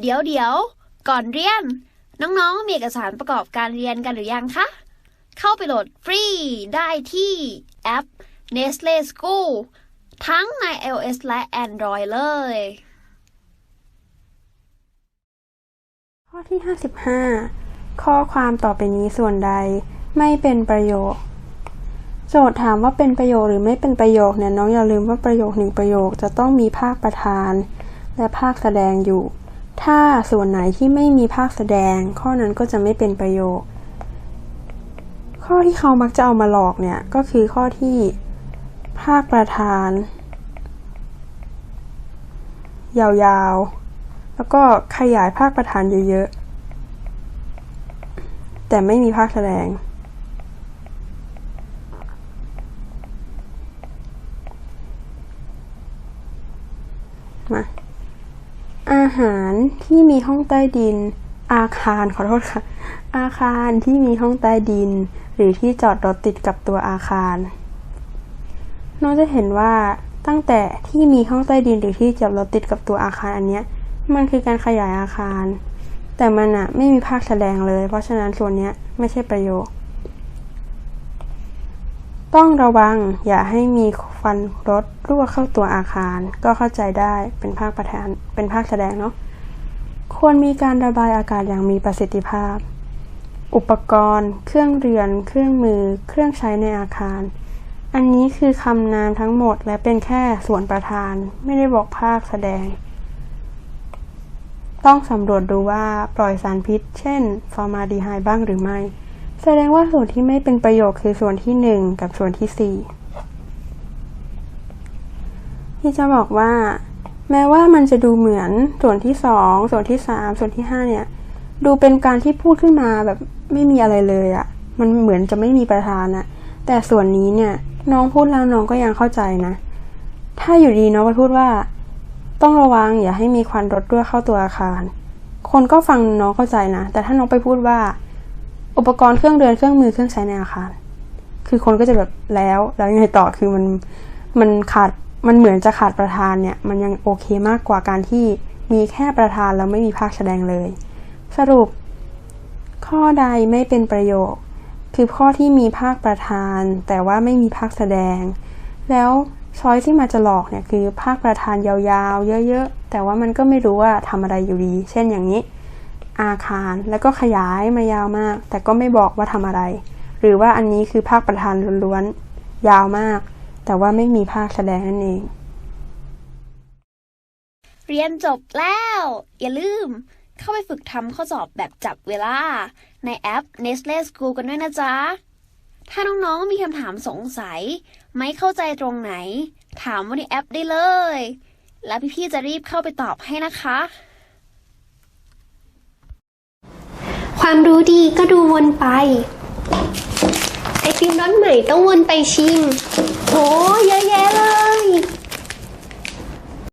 เดี๋ยวเดี๋ยวก่อนเรียน น้องๆ มีเอกสารประกอบการเรียนกันหรือยังคะ เข้าไปโหลดฟรีได้ที่แอป Nestle School ทั้งใน iOS และ Android เลย ข้อที่ 55 ข้อความต่อไปนี้ส่วนใดไม่เป็นประโยค โจทย์ถามว่าเป็นประโยคหรือไม่เป็นประโยคเนี่ยน้องอย่าลืมว่าประโยคหนึ่งประโยคจะต้องมีภาคประธาน และภาคแสดงอยู่ ถ้าส่วนไหนที่ไม่มีภาคแสดง ข้อนั้นก็จะไม่เป็นประโยค ข้อที่เขามักจะเอามาหลอกเนี่ย ก็คือข้อที่ภาคประธาน ยาวๆ แล้วก็ขยายภาคประธานเยอะๆ แต่ไม่มีภาคแสดงมา อาหารที่มีห้องใต้ดิน อาคารขอโทษค่ะ อาคารที่มีห้องใต้ดิน หรือที่จอดรถติดกับตัวอาคาร น้องจะเห็นว่าตั้งแต่ที่มีห้องใต้ดินหรือที่จอดรถติดกับตัวอาคารอันเนี้ยมันคือการขยายอาคาร แต่มันอะไม่มีภาคแสดงเลย เพราะฉะนั้นส่วนเนี้ยไม่ใช่ประโยค ต้องระวังอย่าให้มีควันรถรั่วเข้าตัวอาคาร ก็เข้าใจได้เป็นภาคประธานเป็นภาคแสดงเนาะควรมีการระบายอากาศอย่างมีประสิทธิภาพ อุปกรณ์ เครื่องเรือน เครื่องมือ เครื่องใช้ในอาคาร อันนี้คือคำนามทั้งหมดและเป็นแค่ส่วนประธาน ไม่ได้บอกภาคแสดง ต้องสำรวจดูว่าปล่อยสารพิษ เช่น ฟอร์มาดีไฮด์บ้างหรือไม่ แสดงว่าส่วนที่ไม่เป็นประโยชน์คือส่วนที่หนึ่งกับส่วนที่สี่ที่จะบอกว่า แม้ว่ามันจะดูเหมือนส่วนที่สองส่วนที่สามส่วนที่ห้าเนี่ย ดูเป็นการที่พูดขึ้นมาแบบไม่มีอะไรเลยอะมันเหมือนจะไม่มีประธานอะแต่ส่วนนี้เนี่ยน้องพูดแล้วน้องก็ยังเข้าใจนะ ถ้าอยู่ดีน้องไปพูดว่า ต้องระวังอย่าให้มีควันรถรั่วเข้าตัวอาคาร คนก็ฟังน้องเข้าใจนะ แต่ถ้าน้องไปพูดว่า อุปกรณ์เครื่องเรือนเครื่องมือเครื่องใช้ในอาคาร คือคนก็จะแบบแล้ว แล้วยังไงต่อคือมันมันขาดมันเหมือนจะขาดประธานเนี่ย มันยังโอเคมากกว่าการที่มีแค่ประธานแล้วไม่มีภาคแสดงเลย สรุป ข้อใดไม่เป็นประโยค คือข้อที่มีภาคประธาน แต่ว่าไม่มีภาคแสดง แล้วช้อยที่มาจะหลอกเนี่ยคือภาคประธานยาวๆ เยอะ ๆ แต่ว่ามันก็ไม่รู้ว่าทำอะไรอยู่ดี เช่นอย่างนี้ อาคาร แล้วก็ขยายมายาวมาก แต่ก็ไม่บอกว่าทำอะไร หรือว่าอันนี้คือภาคประธานล้วนๆ ยาวมาก แต่ว่าไม่มีภาคแสดงนั่นเอง เรียนจบแล้ว อย่าลืม เข้าไปฝึกทำข้อสอบแบบจับเวลา ในแอป Nestle School กันด้วยนะจ๊ะ ถ้าน้องๆมีคำถามสงสัย ไม่เข้าใจตรงไหน ถามว่าในแอปได้เลย แล้วพี่ๆจะรีบเข้าไปตอบให้นะคะ ความรู้ดีก็ดูวนไป ไอติมรสใหม่ต้องวนไปชิมโหเยอะแยะเลย